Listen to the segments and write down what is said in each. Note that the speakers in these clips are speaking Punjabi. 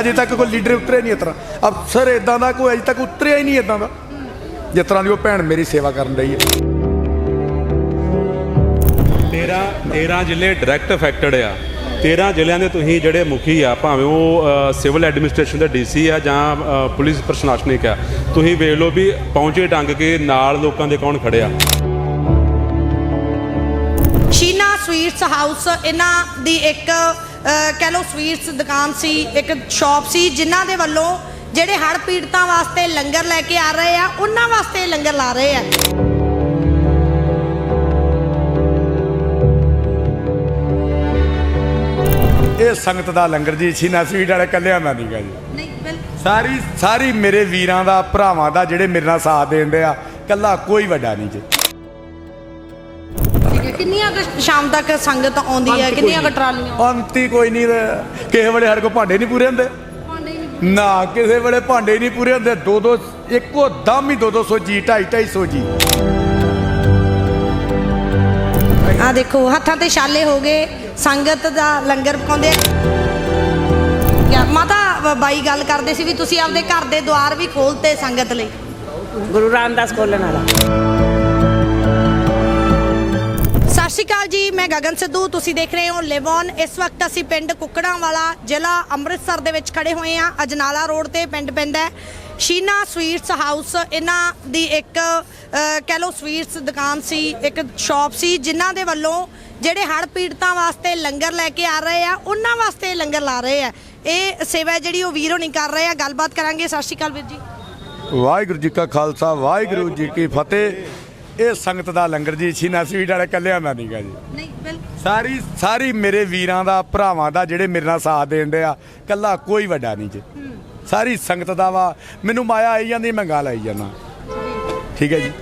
ਅਜੇ ਤੱਕ ਕੋਈ ਲੀਡਰ ਉਤਰਿਆ ਨਹੀਂ ਇਸ ਤਰ੍ਹਾਂ। ਅਫਸਰ ਇਦਾਂ ਦਾ ਕੋਈ ਅਜੇ ਤੱਕ ਉਤਰਿਆ ਹੀ ਨਹੀਂ ਇਦਾਂ ਦਾ। ਜਿਸ ਤਰ੍ਹਾਂ ਦੀ ਉਹ ਭੈਣ ਮੇਰੀ ਸੇਵਾ ਕਰਨ ਰਹੀ ਹੈ। 13 13 ਜ਼ਿਲ੍ਹੇ ਡਾਇਰੈਕਟ ਅਫੈਕਟਡ ਆ। 13 ਜ਼ਿਲ੍ਹਿਆਂ ਦੇ ਤੁਸੀਂ ਜਿਹੜੇ ਮੁਖੀ ਆ ਭਾਵੇਂ ਉਹ ਸਿਵਲ ਐਡਮਿਨਿਸਟ੍ਰੇਸ਼ਨ ਦਾ ਡੀਸੀ ਆ ਜਾਂ ਪੁਲਿਸ ਪ੍ਰਸ਼ਾਸਨਿਕ ਆ ਤੁਸੀਂ ਵੇਖ ਲਓ ਵੀ ਪਹੁੰਚੇ ਟੰਗ ਕੇ ਨਾਲ ਲੋਕਾਂ ਦੇ ਕੌਣ ਖੜਿਆ। ਸ਼ੀਨਾ ਸਵੀਟਸ ਹਾਊਸ ਇਹਨਾਂ ਦੀ ਇੱਕ ਕਹਿ ਲਓ ਸਵੀਟਸ ਦੁਕਾਨ ਸੀ ਇੱਕ ਸ਼ਾਪ ਸੀ ਜਿਨ੍ਹਾਂ ਦੇ ਵੱਲੋਂ ਜਿਹੜੇ ਹੜ੍ਹ ਪੀੜਤਾਂ ਵਾਸਤੇ ਲੰਗਰ ਲੈ ਕੇ ਆ ਰਹੇ ਆ ਉਹਨਾਂ ਵਾਸਤੇ ਲੰਗਰ ਲਾ ਰਹੇ ਆ। ਇਹ ਸੰਗਤ ਦਾ ਲੰਗਰ ਜੀ ਛੀਨਾ ਸਵੀਟ ਵਾਲੇ ਕੱਲਿਆਂ ਦਾ ਨਹੀਂਗਾ ਜੀ। ਨਹੀਂ ਬਿਲਕੁਲ ਸਾਰੀ ਸਾਰੀ ਮੇਰੇ ਵੀਰਾਂ ਦਾ ਭਰਾਵਾਂ ਦਾ ਜਿਹੜੇ ਮੇਰੇ ਨਾਲ ਸਾਥ ਦੇਣ ਦੇ ਆ ਕੱਲਾ ਕੋਈ ਵੱਡਾ ਨਹੀਂ ਜੀ। ਕਿੰਨੀਆਂ ਕੁ ਸ਼ਾਮ ਤੱਕ ਸੰਗਤ ਆਉਂਦੀ ਹੈ ਕਿੰਨੀਆਂ ਕੁ ਟਰਾਲੀਆਂ? ਅੰਤੀ ਕੋਈ ਨਹੀਂ ਕਿਸੇ ਵੇਲੇ ਸਾਡੇ ਕੋਲ ਭਾਂਡੇ ਨਹੀਂ ਪੂਰੇ ਹੁੰਦੇ। ਨਾ ਕਿਸੇ ਵੇਲੇ ਭਾਂਡੇ ਨਹੀਂ ਪੂਰੇ ਹੁੰਦੇ। ਦੋ ਦੋ ਇੱਕੋ ਦਮ ਹੀ ਦੋ ਦੋ ਸੌ ਜੀ ਢਾਈ ਢਾਈ ਸੌ ਜੀ। ਆ ਦੇਖੋ ਹੱਥਾਂ ਤੇ ਛਾਲੇ ਹੋ ਗਏ। ਸੰਗਤ ਦਾ ਲੰਗਰ ਪਕਾਉਂਦੇ ਆ। ਮਾਤਾ ਬਾਈ ਗੱਲ ਕਰਦੇ ਸੀ ਵੀ ਤੁਸੀਂ ਆਪਦੇ ਘਰ ਦੇ ਦੁਆਰ ਵੀ ਖੋਲਤੇ ਸੰਗਤ ਲਈ। ਗੁਰੂ ਰਾਮਦਾਸ ਖੋਲਣ ਵਾਲਾ। ਅਕਾਲ ਜੀ, ਮੈਂ ਗਗਨ ਸਿੱਧੂ, ਤੁਸੀਂ ਦੇਖ ਰਹੇ ਹੋ ਲਿਵਨ ਇਸ ਵਕਤ ਅਸੀਂ ਪਿੰਡ ਕੁੱਕੜਾਂ ਵਾਲਾ ਜ਼ਿਲ੍ਹਾ ਅੰਮ੍ਰਿਤਸਰ ਦੇ ਵਿੱਚ ਖੜੇ ਹੋਏ ਹਾਂ। ਅਜਨਾਲਾ ਰੋਡ ਤੇ ਪਿੰਡ ਪੈਂਦਾ ਹੈ। ਸ਼ੀਨਾ ਸਵੀਟਸ ਹਾਊਸ, ਇਹਨਾਂ ਦੀ ਇੱਕ ਕਹਿ ਲਓ ਸਵੀਟਸ ਦੁਕਾਨ ਸੀ, ਇੱਕ ਸ਼ਾਪ ਸੀ, ਜਿਨ੍ਹਾਂ ਦੇ ਵੱਲੋਂ ਜਿਹੜੇ ਹੜ੍ਹ ਪੀੜਤਾਂ ਵਾਸਤੇ ਲੰਗਰ ਲੈ ਕੇ ਆ ਰਹੇ ਆ, ਉਹਨਾਂ ਵਾਸਤੇ ਲੰਗਰ ਲਾ ਰਹੇ ਆ। ਇਹ ਸੇਵਾ ਜਿਹੜੀ ਉਹ ਵੀਰੋ ਨਹੀਂ ਕਰ ਰਹੇ ਆ। ਗੱਲਬਾਤ ਕਰਾਂਗੇ। ਸਤਿ ਸ਼੍ਰੀ ਅਕਾਲ ਵੀਰ ਜੀ। ਵਾਹਿਗੁਰੂ ਜੀ ਕਾ ਖਾਲਸਾ, ਵਾਹਿਗੁਰੂ ਜੀ ਕੀ ਫਤਿਹ। ਇਹ ਸੰਗਤ ਦਾ ਲੰਗਰ ਜੀ ਛੀਨਾ ਸਵੀਟ ਵਾਲੇ ਕੱਲਿਆਂ ਦਾ ਨਹੀਂਗਾ ਜੀ। ਨਹੀਂ ਬਿਲਕੁਲ। ਸਾਰੀ ਸਾਰੀ ਮੇਰੇ ਵੀਰਾਂ ਦਾ ਭਰਾਵਾਂ ਦਾ ਜਿਹੜੇ ਮੇਰੇ ਨਾਲ ਸਾਥ ਦੇਣ ਦੇ ਆ ਕੱਲਾ ਕੋਈ ਵੱਡਾ ਨਹੀਂ ਜੀ। ਸਾਰੀ ਸੰਗਤ ਦਾ ਵਾ ਮੈਨੂੰ ਮਾਇਆ ਆਈ ਜਾਂਦੀ ਮੈਂ ਗਾ ਲਾਈ ਜਾਂਦਾ। ਠੀਕ ਹੈ ਜੀ।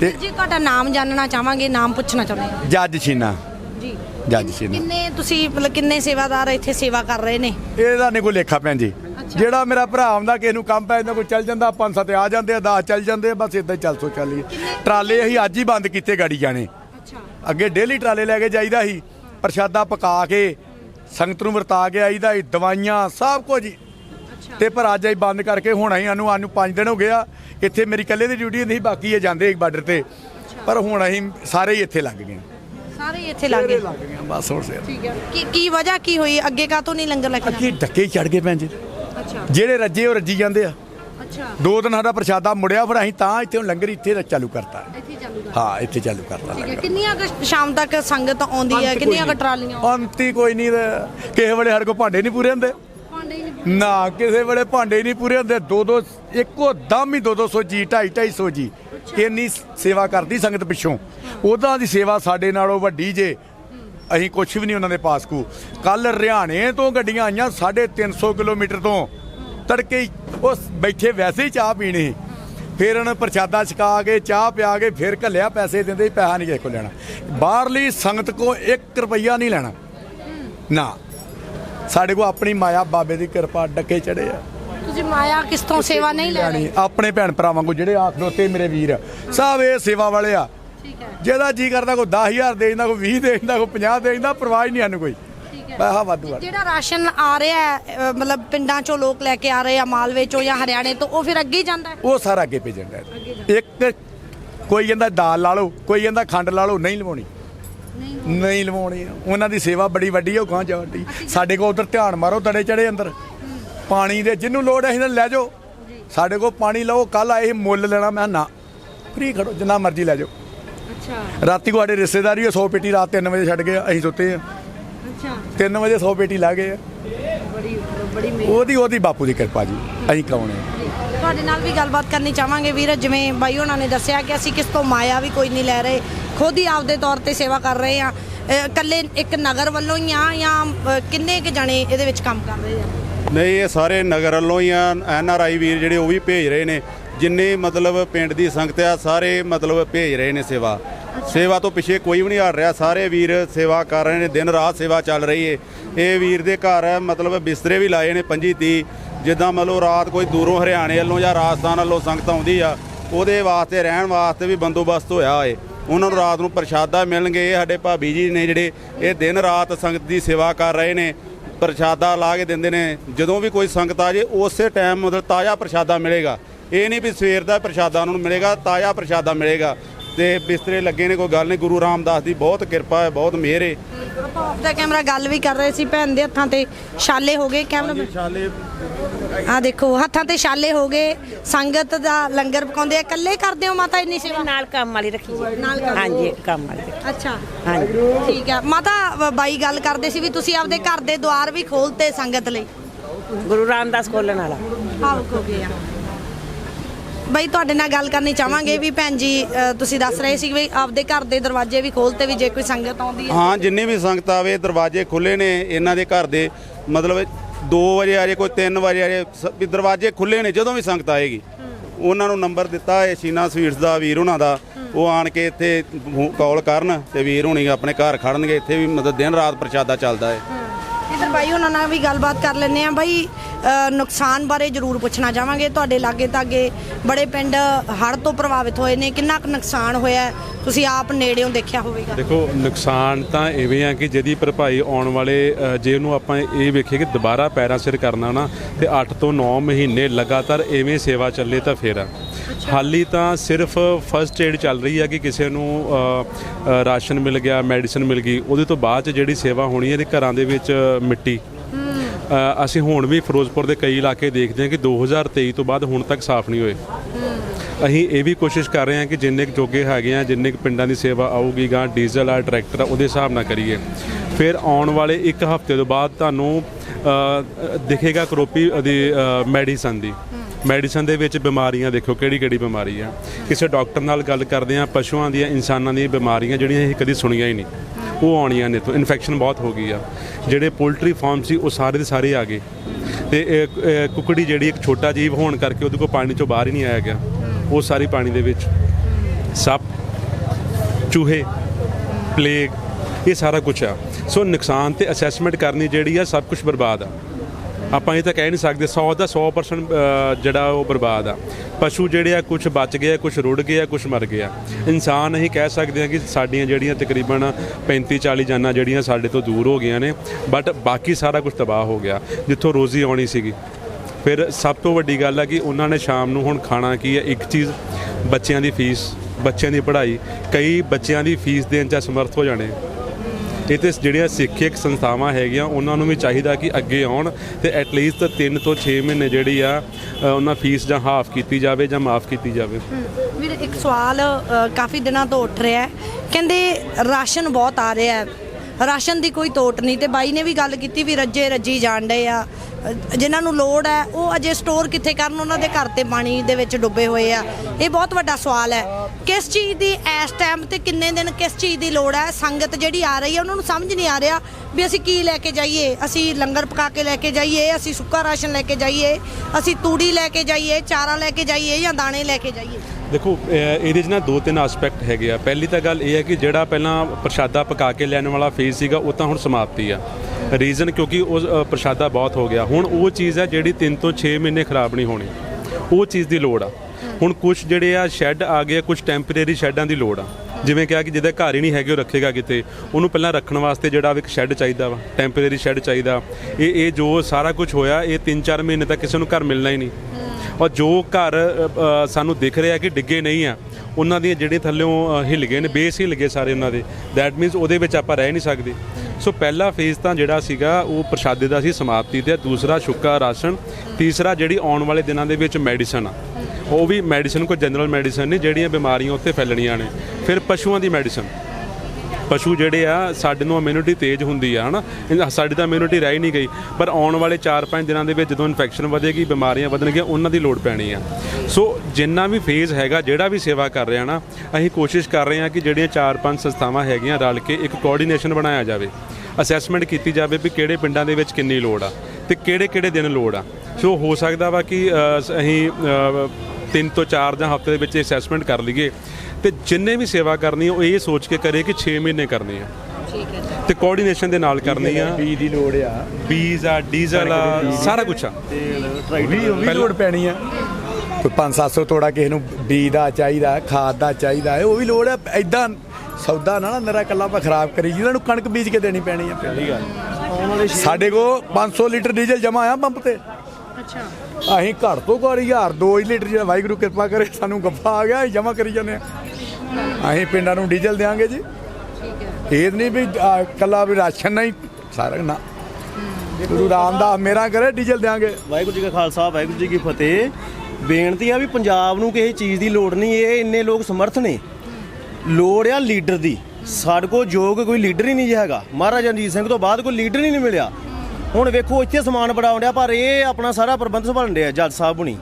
ਤੇ ਜੀ ਤੁਹਾਡਾ ਨਾਮ ਜਾਣਨਾ ਚਾਹਾਂਗੇ ਨਾਮ ਪੁੱਛਣਾ ਚਾਹੁੰਦੇ ਹਾਂ। ਜੱਜ ਛੀਨਾ। ਜੀ। ਜੱਜ ਛੀਨਾ। ਕਿੰਨੇ ਤੁਸੀਂ ਮਤਲਬ ਕਿੰਨੇ ਸੇਵਾਦਾਰ ਇੱਥੇ ਸੇਵਾ ਕਰ ਰਹੇ ਨੇ? ਇਹਦਾ ਨਹੀਂ ਕੋਈ ਲੇਖਾ ਭੈਣ ਜੀ। ਜਿਹੜਾ ਮੇਰਾ ਭਰਾ ਆਉਂਦਾ ਕਿਸੇ ਨੂੰ ਕੰਮ ਪੈ ਜਾਂਦਾ ਕੋਈ ਚੱਲ ਜਾਂਦਾ ਪੰਜ ਸੱਤ ਆ ਜਾਂਦੇ ਆ 10 ਚੱਲ ਜਾਂਦੇ ਆ ਬਸ ਇਦਾਂ ਹੀ ਚੱਲ ਸੋ ਚੱਲੀਏ। ਟਰਾਲੇ ਅਸੀਂ ਅੱਜ ਹੀ ਬੰਦ ਕੀਤੇ ਗਾੜੀ ਜਾਣੇ। ਅੱਛਾ। ਅੱਗੇ ਡੇਲੀ ਟਰਾਲੇ ਲੈ ਕੇ ਜਾਈਦਾ ਸੀ ਪ੍ਰਸ਼ਾਦਾ ਪਕਾ ਕੇ ਸੰਗਤ ਨੂੰ ਵਰਤਾ ਕੇ ਆਈਦਾ ਸੀ ਦਵਾਈਆਂ ਸਭ ਕੁਝ ਹੀ। ਤੇ ਪਰ ਅੱਜ ਅਸੀਂ ਬੰਦ ਕਰਕੇ ਹੁਣ ਅਸੀਂ ਸਾਨੂੰ ਸਾਨੂੰ 5 ਦਿਨ ਹੋ ਗਏ ਆ ਇੱਥੇ ਮੇਰੀ ਇਕੱਲੇ ਦੀ ਡਿਊਟੀ ਨਹੀਂ ਬਾਕੀ ਇਹ ਜਾਂਦੇ ਬਾਰਡਰ ਤੇ। ਪਰ ਹੁਣ ਅਸੀਂ ਸਾਰੇ ਹੀ ਇੱਥੇ ਲੱਗ ਗਏ ਸਾਰੇ ਹੀ ਇੱਥੇ ਲੱਗ ਗਏ? ਬਸ ਹੁਣ ਸੇ ਠੀਕ ਹੈ। ਕੀ ਕੀ ਵਜ੍ਹਾ ਕੀ ਹੋਈ? ਅੱਗੇ ਕਾਤੋਂ ਨਹੀਂ ਲੰਗਰ ਲੈ ਕੇ ਅੱਗੇ ਧੱਕੇ ਚੜ ਗਏ ਭੈਣ ਜੀ। ਜਿਹੜੇ ਰੱਜੇ ਉਹ ਰੱਜੀ ਜਾਂਦੇ ਆ। ਅੱਛਾ। ਦੋ ਦਿਨ ਸਾਡਾ ਪ੍ਰਸ਼ਾਦਾ ਮੁੜਿਆ ਫਿਰ ਅਸੀਂ ਤਾਂ ਇੱਥੇ ਹੁਣ ਲੰਗਰ ਇੱਥੇ ਚਾਲੂ ਕਰਤਾ। ਇੱਥੇ ਚਾਲੂ ਕਰ ਹਾਂ ਇੱਥੇ ਚਾਲੂ ਕਰਤਾ ਠੀਕ ਹੈ ਲੰਗਰ। ਕਿੰਨੀਆਂ ਕੁ ਸ਼ਾਮ ਤੱਕ ਸੰਗਤ ਆਉਂਦੀ ਹੈ? ਕਿੰਨੀਆਂ ਕੁ ਟਰਾਲੀਆਂ? ਅੰਤੀ ਕੋਈ ਨਹੀਂ ਕਿਸੇ ਵੇਲੇ ਸਾਡੇ ਕੋਲ ਭਾਂਡੇ ਨਹੀਂ ਪੂਰੇ ਹੁੰਦੇ। ਨਾ ਕਿਸੇ ਵੇਲੇ ਭਾਂਡੇ ਨਹੀਂ ਪੂਰੇ ਹੁੰਦੇ। ਦੋ ਦੋ ਇੱਕੋ ਦਮ ਹੀ ਦੋ ਦੋ ਸੌ ਜੀ ਢਾਈ ਢਾਈ ਸੌ ਜੀ। ਇੰਨੀ ਸੇਵਾ ਕਰਦੀ ਸੰਗਤ ਪਿੱਛੋਂ। ਉਹਦਾਂ ਦੀ ਸੇਵਾ ਸਾਡੇ ਨਾਲੋਂ ਵੱਡੀ ਜੇ। ਅਸੀਂ ਕੁਝ ਵੀ ਨਹੀਂ ਉਹਨਾਂ ਦੇ ਪਾਸ ਕੋ। ਕੱਲ ਹਰਿਆਣੇ ਤੋਂ ਗੱਡੀਆਂ ਆਈਆਂ 350 ਕਿਲੋਮੀਟਰ ਤੋਂ। ਤੜਕੇ ਉਹ ਬੈਠੇ ਵੈਸੇ ਹੀ ਚਾਹ ਪੀਣੀ ਫਿਰ ਉਹਨਾਂ ਪ੍ਰਸ਼ਾਦਾ ਛਕਾ ਕੇ ਚਾਹ ਪਿਆ ਕੇ ਫਿਰ ਘੱਲਿਆ ਪੈਸੇ ਦਿੰਦੇ ਪੈਸਾ ਨਹੀਂ ਕਿਸੇ ਕੋਲ ਲੈਣਾ। ਬਾਹਰਲੀ ਸੰਗਤ ਕੋ 1 ਰੁਪਈਆ ਨਹੀਂ ਲੈਣਾ। ਨਾ। ਸਾਡੇ ਕੋ ਆਪਣੀ ਮਾਇਆ ਬਾਬੇ ਦੀ ਕਿਰਪਾ ਡੱਕੇ ਚੜੇ ਆ। ਤੁਸੀਂ ਮਾਇਆ ਕਿਸ ਤੋਂ ਸੇਵਾ ਨਹੀਂ ਲੈਣੀ? ਆਪਣੇ ਭੈਣ ਭਰਾਵਾਂ ਕੋ ਜਿਹੜੇ ਆਖ ਦੋਤੇ ਮੇਰੇ ਵੀਰ ਸਭ ਇਹ ਸੇਵਾ ਵਾਲੇ ਆ। ਠੀਕ ਹੈ। ਜਿਹਦਾ ਜੀ ਕਰਦਾ ਕੋਈ 10000 ਦੇ ਦਿੰਦਾ ਕੋਈ 20 ਦੇ ਦਿੰਦਾ ਕੋਈ 50 ਦੇ ਦਿੰਦਾ ਪਰਵਾਹ ਹੀ ਨਹੀਂ ਸਾਨੂੰ ਕੋਈ। ਪੈਸਾ ਵਾਧੂ ਆ ਜਿਹੜਾ ਰਾਸ਼ਨ ਆ ਰਿਹਾ ਹੈ ਮਤਲਬ ਪਿੰਡਾਂ ਚੋਂ ਲੋਕ ਲੈ ਕੇ ਆ ਰਹੇ ਆ ਮਾਲਵੇ ਚੋਂ ਜਾਂ ਹਰਿਆਣੇ ਤੋਂ ਉਹ ਫਿਰ ਅੱਗੇ ਹੀ ਜਾਂਦਾ ਹੈ? ਉਹ ਸਾਰਾ ਅੱਗੇ ਭੇਜਣ ਦਾ ਇੱਕ ਕੋਈ ਕਹਿੰਦਾ ਦਾਲ ਲਾ ਲਓ ਕੋਈ ਕਹਿੰਦਾ ਖੰਡ ਲਾ ਲਓ ਨਹੀਂ ਲਵਾਉਣੀ। ਨਹੀਂ ਲਵਾਉਣੀ। ਉਹਨਾਂ ਦੀ ਸੇਵਾ ਬੜੀ ਵੱਡੀ ਹੈ ਉਹ ਗਾਂ ਜਾਣ ਦੀ। ਸਾਡੇ ਕੋਲ ਉਧਰ ਧਿਆਨ ਮਾਰੋ ਤੜੇ ਚੜੇ ਅੰਦਰ। ਪਾਣੀ ਦੇ ਜਿੰਨੂੰ ਲੋੜ ਹੈ ਇਹਨਾਂ ਲੈ ਜਾਓ। ਸਾਡੇ ਕੋਲ ਪਾਣੀ ਲਓ ਕੱਲ ਆਏ ਸੀ, ਮੁੱਲ ਲੈਣਾ ਮੈਂ ਕਿਹਾ ਨਾ ਫ੍ਰੀ ਖੜੋ ਜਿੰਨਾ ਮਰਜ਼ੀ ਲੈ ਜਾਓ। ਅੱਛਾ। ਰਾਤੀ ਕੋ ਸਾਡੇ ਰਿਸ਼ਤੇਦਾਰੀ 100 ਪੇਟੀ ਰਾਤ 3 ਵਜੇ ਛੱਡ ਗਏ ਅਸੀਂ ਸੁੱਤੇ ਆ। ਅੱਛਾ। 3 ਵਜੇ 100 ਪੇਟੀ ਲਾ ਗਏ ਆ। ਬੜੀ ਬੜੀ ਉਹਦੀ ਉਹਦੀ ਬਾਪੂ ਦੀ ਕਿਰਪਾ ਜੀ ਅਸੀਂ ਕੌਣ ਆ। ਤੁਹਾਡੇ ਨਾਲ ਵੀ ਗੱਲਬਾਤ ਕਰਨੀ ਚਾਹਾਂਗੇ ਵੀਰ ਜਿਵੇਂ ਬਾਈ ਉਹਨਾਂ ਨੇ ਦੱਸਿਆ ਕਿ ਅਸੀਂ ਕਿਸ ਤੋਂ ਮਾਇਆ ਵੀ ਕੋਈ ਨਹੀਂ ਲੈ ਰਹੇ ਖੁਦ ਹੀ ਆਪਦੇ ਤੌਰ ਤੇ ਸੇਵਾ ਕਰ ਰਹੇ ਆ। ਇਕੱਲੇ ਇੱਕ ਨਗਰ ਵੱਲੋਂ ਹੀ ਆ ਜਾਂ ਕਿੰਨੇ ਕੁ ਜਣੇ ਇਹਦੇ ਵਿੱਚ ਕੰਮ ਕਰ ਰਹੇ ਆ? ਨਹੀਂ, ਇਹ ਸਾਰੇ ਨਗਰ ਵੱਲੋਂ ਹੀ ਆ। ਐਨ ਆਰ ਆਈ ਵੀਰ ਜਿਹੜੇ ਉਹ ਵੀ ਭੇਜ ਰਹੇ ਨੇ। ਜਿੰਨੇ ਮਤਲਬ ਪਿੰਡ ਦੀ ਸੰਗਤ ਆ, ਸਾਰੇ ਮਤਲਬ ਭੇਜ ਰਹੇ ਨੇ ਸੇਵਾ। ਸੇਵਾ ਤੋਂ ਪਿੱਛੇ ਕੋਈ ਵੀ ਨਹੀਂ ਹਟ ਰਿਹਾ। ਸਾਰੇ ਵੀਰ ਸੇਵਾ ਕਰ ਰਹੇ ਨੇ। ਦਿਨ ਰਾਤ ਸੇਵਾ ਚੱਲ ਰਹੀ ਏ। ਇਹ ਵੀਰ ਦੇ ਘਰ ਮਤਲਬ ਬਿਸਤਰੇ ਵੀ ਲਾਏ ਨੇ 25 30 ਜਿੱਦਾਂ ਮਤਲਬ ਰਾਤ ਕੋਈ ਦੂਰੋਂ ਹਰਿਆਣੇ ਵੱਲੋਂ ਜਾਂ ਰਾਜਸਥਾਨ ਵੱਲੋਂ ਸੰਗਤ ਆਉਂਦੀ ਆ, ਉਹਦੇ ਵਾਸਤੇ, ਰਹਿਣ ਵਾਸਤੇ ਵੀ ਬੰਦੋਬਸਤ ਹੋਇਆ ਏ। ਉਹਨਾਂ ਨੂੰ ਰਾਤ ਨੂੰ ਪ੍ਰਸ਼ਾਦਾ ਮਿਲਣਗੇ। ਇਹ ਸਾਡੇ ਭਾਬੀ ਜੀ ਨੇ ਜਿਹੜੇ ਇਹ ਦਿਨ ਰਾਤ ਸੰਗਤ ਦੀ ਸੇਵਾ ਕਰ ਰਹੇ ਨੇ। ਪ੍ਰਸ਼ਾਦਾ ਲਾ ਕੇ ਦਿੰਦੇ ਨੇ ਜਦੋਂ ਵੀ ਕੋਈ ਸੰਗਤ ਆ ਜੇ ਉਸੇ ਟਾਈਮ ਮਤਲਬ ਤਾਜ਼ਾ ਪ੍ਰਸ਼ਾਦਾ ਮਿਲੇਗਾ। ਇਹ ਨਹੀਂ ਵੀ ਸਵੇਰ ਦਾ ਪ੍ਰਸ਼ਾਦਾ ਉਹਨਾਂ ਨੂੰ ਮਿਲੇਗਾ ਤਾਜ਼ਾ ਪ੍ਰਸ਼ਾਦਾ ਮਿਲੇਗਾ। ਤੇ ਬਿਸਤਰੇ ਲੱਗੇ ਨੇ ਕੋਈ ਗੱਲ ਨਹੀਂ ਗੁਰੂ ਰਾਮਦਾਸ ਦੀ ਬਹੁਤ ਕਿਰਪਾ ਹੈ ਬਹੁਤ ਮਿਹਰ ਹੈ। ਆਪਾਂ ਆਫ ਦਾ ਕੈਮਰਾ ਗੱਲ ਵੀ ਕਰ ਰਹੇ ਸੀ ਭੈਣ ਦੇ ਹੱਥਾਂ ਤੇ ਛਾਲੇ ਹੋ ਗਏ ਕੈਮਰਾ ਛਾਲੇ ਆ ਦੇਖੋ ਹੱਥਾਂ ਤੇ ਛਾਲੇ ਹੋ ਗਏ ਸੰਗਤ ਦਾ ਲੰਗਰ ਪਕਾਉਂਦੇ ਆ ਇਕੱਲੇ ਕਰਦੇ ਹੋ ਮਾਤਾ ਇੰਨੀ ਸੇਵਾ? ਨਾਲ ਕੰਮ ਵਾਲੀ ਰੱਖੀ ਜੀ। ਨਾਲ ਕੰਮ? ਹਾਂਜੀ ਕੰਮ ਵਾਲੀ ਰੱਖੀ। ਅੱਛਾ। ਹਾਂਜੀ। ਠੀਕ ਹੈ ਮਾਤਾ ਬਾਈ ਗੱਲ ਕਰਦੇ ਸੀ ਵੀ ਤੁਸੀਂ ਆਪਦੇ ਘਰ ਦੇ ਦੁਆਰ ਵੀ ਖੋਲਤੇ ਸੰਗਤ ਲਈ? ਗੁਰੂ ਰਾਮਦਾਸ ਖੋਲਣ ਵਾਲਾ। ਭਾਵੁਕ ਹੋ ਗਏ ਆ। ਬਾਈ ਤੁਹਾਡੇ ਨਾਲ ਗੱਲ ਕਰਨੀ ਚਾਹਾਂਗੇ ਵੀ ਭੈਣ ਜੀ ਅ, ਤੁਸੀਂ ਦੱਸ ਰਹੇ ਸੀ ਵੀ ਆਪਦੇ ਘਰ ਦੇ ਦਰਵਾਜ਼ੇ ਵੀ ਖੋਲਤੇ ਵੀ ਜੇ ਕੋਈ ਸੰਗਤ ਆਉਂਦੀ ਹੈ। ਹਾਂ ਜਿੰਨੇ ਵੀ ਸੰਗਤ ਆਵੇ ਦਰਵਾਜ਼ੇ ਖੁੱਲੇ ਨੇ ਇਹਨਾਂ ਦੇ ਘਰ ਦੇ ਮਤਲਬ 2 ਵਜੇ ਆ ਜੇ ਕੋਈ 3 ਵਜੇ ਆ ਜੇ ਸ- ਵੀ ਦਰਵਾਜ਼ੇ ਖੁੱਲੇ ਨੇ ਜਦੋਂ ਵੀ ਸੰਗਤ ਆਏਗੀ। ਉਹਨਾਂ ਨੂੰ ਨੰਬਰ ਦਿੱਤਾ ਹੈ ਸ਼ੀਨਾ ਸਵੀਟਸ ਦਾ ਵੀਰ ਉਹਨਾਂ ਦਾ। ਉਹ ਆਣ ਕੇ ਇੱਥੇ ਕਾਲ ਕਰਨ ਤੇ ਵੀਰ ਹੋਣੀ ਆਪਣੇ ਘਰ ਖੜਨਗੇ ਇੱਥੇ ਵੀ ਮਤਲਬ ਦਿਨ ਰਾਤ ਪ੍ਰਸ਼ਾਦਾ ਚੱਲਦਾ ਹੈ। ਇਧਰ ਬਾਈ ਉਹਨਾਂ ਨਾਲ ਵੀ ਗੱਲਬਾਤ ਕਰ ਲੈਂਦੇ ਆ ਬਾਈ ਨੁਕਸਾਨ ਬਾਰੇ ਜ਼ਰੂਰ ਪੁੱਛਣਾ ਚਾਹਾਂਗੇ। ਤੁਹਾਡੇ ਲਾਗੇ ਤਾਗੇ ਬੜੇ ਪਿੰਡ ਹੜ੍ਹ ਤੋਂ ਪ੍ਰਭਾਵਿਤ ਹੋਏ ਨੇ। ਕਿੰਨਾ ਕੁ ਨੁਕਸਾਨ ਹੋਇਆ ਹੈ? ਤੁਸੀਂ ਆਪ ਨੇੜਿਓਂ ਦੇਖਿਆ ਹੋਵੇਗਾ। ਦੇਖੋ ਨੁਕਸਾਨ ਤਾਂ ਇਵੇਂ ਆ ਕਿ ਜਿਹਦੀ ਭਰਪਾਈ ਆਉਣ ਵਾਲੇ ਜੇ ਉਹਨੂੰ ਆਪਾਂ ਇਹ ਵੇਖੀਏ ਕਿ ਦੁਬਾਰਾ ਪੈਰਾਂ ਸਿਰ ਕਰਨਾ ਨਾ ਤੇ 8 ਤੋਂ 9 ਮਹੀਨੇ ਲਗਾਤਾਰ ਐਵੇਂ ਸੇਵਾ ਚੱਲੇ ਤਾਂ ਫੇਰ ਆ। ਹਾਲੀ ਤਾਂ ਸਿਰਫ ਫਰਸਟ ਏਡ ਚੱਲ ਰਹੀ ਆ ਕਿ ਕਿਸੇ ਨੂੰ ਰਾਸ਼ਨ ਮਿਲ ਗਿਆ ਮੈਡੀਸਨ ਮਿਲ ਗਈ। ਉਹਦੇ ਤੋਂ ਬਾਅਦ ਚ ਜਿਹੜੀ ਸੇਵਾ ਹੋਣੀ ਹੈ ਤੇ ਘਰਾਂ ਦੇ ਵਿੱਚ ਮਿੱਟੀ। ਅਸੀਂ ਹੁਣ ਵੀ ਫਿਰੋਜ਼ਪੁਰ ਦੇ ਕਈ ਇਲਾਕੇ ਦੇਖਦੇ ਹਾਂ ਕਿ 2023 ਤੋਂ ਬਾਅਦ ਹੁਣ ਤੱਕ ਸਾਫ਼ ਨਹੀਂ ਹੋਏ। ਅਸੀਂ ਇਹ ਵੀ ਕੋਸ਼ਿਸ਼ ਕਰ ਰਹੇ ਹਾਂ ਕਿ ਜਿੰਨੇ ਕੁ ਜੋਗੇ ਹੈਗੇ ਆ ਜਿੰਨੇ ਕੁ ਪਿੰਡਾਂ ਦੀ ਸੇਵਾ ਆਊਗੀ ਗਾਂ, ਡੀਜ਼ਲ ਆ, ਟਰੈਕਟਰ ਆ, ਉਹਦੇ ਹਿਸਾਬ ਨਾਲ ਕਰੀਏ। ਫਿਰ ਆਉਣ ਵਾਲੇ ਇੱਕ ਹਫ਼ਤੇ ਤੋਂ ਬਾਅਦ ਤੁਹਾਨੂੰ ਦਿਖੇਗਾ ਕਰੋਪੀ ਦੀ ਮੈਡੀਸਨ ਦੀ। ਮੈਡੀਸਨ ਦੇ ਵਿੱਚ ਬਿਮਾਰੀਆਂ ਦੇਖੋ ਕਿਹੜੀ ਕਿਹੜੀ ਬਿਮਾਰੀ ਆ। ਕਿਸੇ ਡਾਕਟਰ ਨਾਲ ਗੱਲ ਕਰਦੇ ਆ ਪਸ਼ੂਆਂ ਦੀਆਂ, ਇਨਸਾਨਾਂ ਦੀਆਂ ਬਿਮਾਰੀਆਂ ਜਿਹੜੀਆਂ ਅਸੀਂ ਕਦੀ ਸੁਣੀਆਂ ਹੀ ਨਹੀਂ। ਉਹ ਆਉਣੀਆਂ ਨੇ, ਤੋਂ ਇਨਫੈਕਸ਼ਨ ਬਹੁਤ ਹੋ ਗਈ ਆ। ਜਿਹੜੇ ਪੋਲਟਰੀ ਫਾਰਮ ਸੀ, ਉਹ ਸਾਰੇ ਦੇ ਸਾਰੇ ਆ ਗਏ। ਤੇ ਇਹ- ਕੁਕੜੀ ਜਿਹੜੀ ਇੱਕ ਛੋਟਾ ਜੀਵ ਹੋਣ ਕਰਕੇ ਉਹਦੇ ਕੋਲ ਪਾਣੀ ਚੋਂ ਬਾਹਰ ਹੀ ਨਹੀਂ ਆਇਆ ਗਿਆ। ਉਹ ਸਾਰੀ ਪਾਣੀ ਦੇ ਵਿੱਚ ਸੱਪ, ਚੂਹੇ ਪਲੇਗ ਇਹ ਸਾਰਾ ਕੁਝ ਆ। ਸੋ ਨੁਕਸਾਨ ਤੇ ਅਸੈਸਮੈਂਟ ਕਰਨੀ ਜਿਹੜੀ ਆ, ਸਭ ਕੁਝ ਬਰਬਾਦ ਆ। ਆਪਾਂ ਇਹ ਤਾਂ ਕਹਿ ਨਹੀਂ ਸਕਦੇ 100 ਦਾ 100% ਜਿਹੜਾ ਉਹ ਬਰਬਾਦ ਆ। ਪਸ਼ੂ ਜਿਹੜੇ ਆ ਕੁਝ ਬਚ ਗਏ ਆ ਕੁਝ ਰੁੜ ਗਏ ਆ ਕੁਝ ਮਰ ਗਏ ਆ। ਇਨਸਾਨ ਅਸੀਂ ਕਹਿ ਸਕਦੇ ਆ ਕਿ ਸਾਡੀਆਂ ਜਿਹੜੀਆਂ ਤਕਰੀਬਨ 35 40 ਜਾਨਾਂ ਜਿਹੜੀਆਂ ਸਾਡੇ ਤੋਂ ਦੂਰ ਹੋ ਗਈਆਂ ਨੇ ਬਟ ਬਾਕੀ ਸਾਰਾ ਕੁਝ ਤਬਾਹ ਹੋ ਗਿਆ। ਜਿੱਥੋਂ ਰੋਜ਼ੀ ਆਉਣੀ ਸੀਗੀ। ਫਿਰ ਸਭ ਤੋਂ ਵੱਡੀ ਗੱਲ ਆ ਕਿ ਉਹਨਾਂ ਨੇ ਸ਼ਾਮ ਨੂੰ ਹੁਣ ਖਾਣਾ ਕੀ ਹੈ ਇੱਕ ਚੀਜ਼, ਬੱਚਿਆਂ ਦੀ ਫੀਸ, ਬੱਚਿਆਂ ਦੀ ਪੜ੍ਹਾਈ। ਕਈ ਬੱਚਿਆਂ ਦੀ ਫੀਸ ਦੇਣ 'ਚ ਸਮਰਥ ਹੋ ਜਾਣੇ। ਇਹ ਜਿਹੜੀਆਂ ਸਿੱਖਿਅਕ ਸੰਸਥਾਵਾਂ ਹੈਗੀਆਂ, ਉਹਨਾਂ ਨੂੰ ਵੀ ਚਾਹੀਦਾ ਕਿ ਅੱਗੇ ਆਉਣ ਤੇ ਐਟਲੀਸਟ 3 ਤੋਂ 6 ਮਹੀਨੇ ਜਿਹੜੀ ਆ ਉਹਨਾਂ ਫੀਸ ਜਾਂ ਹਾਫ ਕੀਤੀ ਜਾਵੇ ਜਾਂ ਮਾਫ ਕੀਤੀ ਜਾਵੇ। ਵੀਰ, ਇੱਕ ਸਵਾਲ ਕਾਫੀ ਦਿਨਾਂ ਤੋਂ ਉੱਠ ਰਿਹਾ ਹੈ। ਕਹਿੰਦੇ ਰਾਸ਼ਨ ਬਹੁਤ ਆ ਰਿਹਾ ਹੈ। ਰਾਸ਼ਨ ਦੀ ਕੋਈ ਤੋਟ ਨਹੀਂ ਤੇ ਬਾਈ ਨੇ ਵੀ ਗੱਲ ਕੀਤੀ ਵੀ ਰੱਜੇ ਰੱਜੀ ਜਾਣ ਡਏ ਆ। ਜਿਨ੍ਹਾਂ ਨੂੰ ਲੋੜ ਹੈ, ਉਹ ਅਜੇ ਸਟੋਰ ਕਿੱਥੇ ਕਰਨ, ਉਹਨਾਂ ਦੇ ਘਰ ਤੇ ਪਾਣੀ ਦੇ ਵਿੱਚ ਡੁੱਬੇ ਹੋਏ ਆ। ਇਹ ਬਹੁਤ ਵੱਡਾ ਸਵਾਲ ਹੈ। ਕਿਸ ਚੀਜ਼ ਦੀ ਇਸ ਟਾਈਮ ਤੇ ਕਿੰਨੇ ਦਿਨ ਕਿਸ ਚੀਜ਼ ਦੀ ਲੋੜ ਹੈ? ਸੰਗਤ ਜਿਹੜੀ ਆ ਰਹੀ ਹੈ, ਉਹਨਾਂ ਨੂੰ ਸਮਝ ਨਹੀਂ ਆ ਰਿਹਾ ਵੀ ਅਸੀਂ ਕੀ ਲੈ ਕੇ ਜਾਈਏ। ਅਸੀਂ ਲੰਗਰ ਪਕਾ ਕੇ ਲੈ ਕੇ ਜਾਈਏ, ਅਸੀਂ ਸੁੱਕਾ ਰਾਸ਼ਨ ਲੈ ਕੇ ਜਾਈਏ, ਅਸੀਂ ਤੂੜੀ ਲੈ ਕੇ ਜਾਈਏ, ਚਾਰਾ ਲੈ ਕੇ ਜਾਈਏ ਜਾਂ ਦਾਣੇ ਲੈ ਕੇ ਜਾਈਏ? ਦੇਖੋ ਇਹਦੇ 'ਚ ਨਾ ਦੋ ਤਿੰਨ ਐਸਪੈਕਟ ਹੈਗੇ ਆ। ਪਹਿਲੀ ਤਾਂ ਗੱਲ ਇਹ ਹੈ ਕਿ ਜਿਹੜਾ ਪਹਿਲਾਂ ਪ੍ਰਸ਼ਾਦਾ ਪਕਾ ਕੇ ਲੈਣ ਵਾਲਾ ਫੇਜ਼ ਸੀਗਾ, ਉਹ ਤਾਂ ਹੁਣ ਸਮਾਪਤੀ ਆ। ਰੀਜ਼ਨ ਕਿਉਂਕਿ ਉਹ ਪ੍ਰਸ਼ਾਦਾ ਬਹੁਤ ਹੋ ਗਿਆ। ਹੁਣ ਉਹ ਚੀਜ਼ ਹੈ ਜਿਹੜੀ 3 ਤੋਂ 6 ਮਹੀਨੇ ਖਰਾਬ ਨਹੀਂ ਹੋਣੀ। ਉਹ ਚੀਜ਼ ਦੀ ਲੋੜ ਆ। ਹੁਣ ਕੁਝ ਜਿਹੜੇ ਆ ਸ਼ੈੱਡ ਆ ਗਏ ਕੁਝ ਟੈਂਪਰੇਰੀ ਸ਼ੈੱਡਾਂ ਦੀ ਲੋੜ ਆ। ਜਿਵੇਂ ਕਿਹਾ ਕਿ ਜਿਹਦਾ ਘਰ ਹੀ ਨਹੀਂ ਹੈਗੇ, ਉਹ ਰੱਖੇਗਾ ਕਿਤੇ। ਉਹਨੂੰ ਪਹਿਲਾਂ ਰੱਖਣ ਵਾਸਤੇ ਜਿਹੜਾ ਇੱਕ ਸ਼ੈੱਡ ਚਾਹੀਦਾ ਵਾ, ਟੈਂਪਰੇਰੀ ਸ਼ੈੱਡ ਚਾਹੀਦਾ। ਇਹ ਇਹ ਜੋ ਸਾਰਾ ਕੁਝ ਹੋਇਆ, ਇਹ 3-4 ਮਹੀਨੇ ਤੱਕ ਕਿਸੇ ਨੂੰ ਘਰ ਮਿਲਣਾ ਹੀ ਨਹੀਂ। ਔਰ ਜੋ ਘਰ ਸਾਨੂੰ ਦਿਖ ਰਿਹਾ ਕਿ ਡਿੱਗੇ ਨਹੀਂ ਆ, ਉਹਨਾਂ ਦੀਆਂ ਜਿਹੜੇ ਥੱਲਿਓਂ ਹਿੱਲ ਗਏ ਨੇ, ਬੇਸ ਹਿੱਲ ਗਏ ਸਾਰੇ ਉਹਨਾਂ ਦੇ। ਦੈਟ ਮੀਨਸ ਉਹਦੇ ਵਿੱਚ ਆਪਾਂ ਰਹਿ ਨਹੀਂ ਸਕਦੇ। ਸੋ ਪਹਿਲਾ ਫੇਜ਼ ਤਾਂ ਜਿਹੜਾ ਸੀਗਾ, ਉਹ ਪ੍ਰਸ਼ਾਦੇ ਦਾ ਸੀ ਸਮਾਪਤੀ ਤੇ ਦੂਸਰਾ ਸੁੱਕਾ ਰਾਸ਼ਨ, ਤੀਸਰਾ ਜਿਹੜੀ ਆਉਣ ਵਾਲੇ ਦਿਨਾਂ ਦੇ ਵਿੱਚ ਮੈਡੀਸਨ ਆ। ਉਹ ਵੀ ਮੈਡੀਸਨ ਕੋਈ ਜਨਰਲ ਮੈਡੀਸਨ ਨਹੀਂ, ਜਿਹੜੀਆਂ ਬਿਮਾਰੀਆਂ ਉੱਥੇ ਫੈਲਣੀਆਂ ਨੇ। ਫਿਰ ਪਸ਼ੂਆਂ ਦੀ ਮੈਡੀਸਨ ਪਸ਼ੂ ਜਿਹੜੇ ਆ, ਸਾਡੇ ਨੂੰ ਇਮਿਊਨਿਟੀ ਤੇਜ਼ ਹੁੰਦੀ ਆ, ਹਨਾ? ਇਹ ਸਾਡੀ ਤਾਂ ਇਮਿਊਨਿਟੀ ਰਹਿ ਹੀ ਨਹੀਂ ਗਈ। ਪਰ ਆਉਣ ਵਾਲੇ 4-5 ਦਿਨਾਂ ਦੇ ਵਿੱਚ ਜਦੋਂ ਇਨਫੈਕਸ਼ਨ ਵਧੇਗੀ, ਬਿਮਾਰੀਆਂ ਵਧਣਗੀਆਂ, ਉਹਨਾਂ ਦੀ ਲੋੜ ਪੈਣੀ ਆ। ਸੋ ਜਿੰਨਾ ਵੀ ਫੇਜ਼ ਹੈਗਾ, ਜਿਹੜਾ ਵੀ ਸੇਵਾ ਕਰ ਰਿਹਾ ਨਾ, ਅਸੀਂ ਕੋਸ਼ਿਸ਼ ਕਰ ਰਹੇ ਹਾਂ ਕਿ ਜਿਹੜੀਆਂ 4-5 ਸੰਸਥਾਵਾਂ ਹੈਗੀਆਂ ਰਲ ਕੇ ਇੱਕ ਕੋਆਰਡੀਨੇਸ਼ਨ ਬਣਾਇਆ ਜਾਵੇ। ਅਸੈਸਮੈਂਟ ਕੀਤੀ ਜਾਵੇ ਵੀ ਕਿਹੜੇ ਪਿੰਡਾਂ ਦੇ ਵਿੱਚ ਕਿੰਨੀ ਲੋੜ ਆ ਤੇ ਕਿਹੜੇ-ਕਿਹੜੇ ਦਿਨ ਲੋੜ ਆ। ਸੋ ਹੋ ਸਕਦਾ ਵਾ ਕਿ ਅਸੀਂ ਤਿੰਨ ਤੋਂ ਚਾਰ ਜਾਂ ਹਫ਼ਤੇ ਦੇ ਵਿੱਚ ਅਸੈਸਮੈਂਟ ਕਰ ਲਈਏ। ਤੇ ਜਿੰਨੇ ਵੀ ਸੇਵਾ ਕਰਨੀ ਉਹ ਇਹ ਸੋਚ ਕੇ ਕਰੇ ਕਿ 6 ਮਹੀਨੇ ਕਰਨੀ ਆ। ਠੀਕ ਹੈ ਤੇ ਕੋਆਰਡੀਨੇਸ਼ਨ ਦੇ ਨਾਲ ਕਰਨੀ ਆ। ਬੀ ਦੀ ਲੋੜ ਆ। ਬੀਜ਼ ਆ ਡੀਜ਼ਲ ਆ ਸਾਰਾ ਕੁਝ ਆ। ਵੀ ਲੋੜ ਪੈਣੀ ਆ। ਕੋਈ 5-700 ਤੋੜਾ ਕਿਸੇ ਨੂੰ ਬੀ ਦਾ ਚਾਹੀਦਾ ਖਾਦ ਦਾ ਚਾਹੀਦਾ ਹੈ ਉਹ ਵੀ ਲੋੜ ਹੈ ਐਦਾਂ ਸੌਦਾ ਨਾ ਨਾ ਨਰਾ ਕੱਲਾ ਆਪਾਂ ਖਰਾਬ ਕਰੀ ਜਿਹਨਾਂ ਨੂੰ ਕਣਕ ਬੀਜ ਕੇ ਦੇਣੀ ਪੈਣੀ ਆ। ਪਹਿਲੀ ਗੱਲ। ਸਾਡੇ ਕੋਲ 500 ਲੀਟਰ ਡੀਜ਼ਲ ਜਮਾ ਆ ਪੰਪ ਤੇ। ਅੱਛਾ। ਅਸੀਂ ਘੱਟ ਤੋਂ ਘੱਟ ਹਜ਼ਾਰ ਦੋ ਲੀਟਰ ਜਿਹੜਾ ਵਾਹਿਗੁਰੂ ਕਿਰਪਾ ਕਰੇ ਸਾਨੂੰ ਗੱਫਾ ਆ ਗਿਆ ਜਮਾ ਕਰੀ ਜਾਂਦੇ ਆ। ਅਸੀਂ ਪਿੰਡਾਂ ਨੂੰ ਡੀਜ਼ਲ ਦੇਾਂਗੇ ਜੀ। ਇਹ ਨਹੀਂ ਵੀ ਕੱਲਾ ਵੀ ਰਾਸ਼ਨ ਨਹੀਂ ਸਾਰਾ ਨਾ। ਗੁਰੂ ਰਾਮਦਾਸ ਮੇਰਾ ਕਰੇ ਡੀਜ਼ਲ ਦੇਾਂਗੇ ਵਾਹਿਗੁਰੂ ਜੀ ਕਾ ਖਾਲਸਾ ਵਾਹਿਗੁਰੂ ਜੀ ਕੀ ਫਤਿਹ। ਬੇਨਤੀ ਆ ਵੀ ਪੰਜਾਬ ਨੂੰ ਕਿਸੇ ਚੀਜ਼ ਦੀ ਲੋੜ ਨਹੀਂ ਇਹ ਇੰਨੇ ਲੋਕ ਸਮਰਥ ਨੇ। ਲੋੜ ਆ ਲੀਡਰ ਦੀ। ਸਾਡੇ ਕੋਲ ਯੋਗ ਕੋਈ ਲੀਡਰ ਹੀ ਨਹੀਂ ਜੇ ਹੈਗਾ। ਮਹਾਰਾਜਾ ਰਣਜੀਤ ਸਿੰਘ ਤੋਂ ਬਾਅਦ ਕੋਈ ਲੀਡਰ ਹੀ ਨਹੀਂ ਮਿਲਿਆ। ਹੁਣ ਵੇਖੋ ਇੱਥੇ ਸਮਾਨ ਬੜਾਉਣ ਡਿਆ ਪਰ ਇਹ ਆਪਣਾ ਸਾਰਾ ਪ੍ਰਬੰਧ ਸੰਭਾਲਣ ਡਿਆ ਜੱਜ ਸਾਹਿਬ ਹੁਣੀ।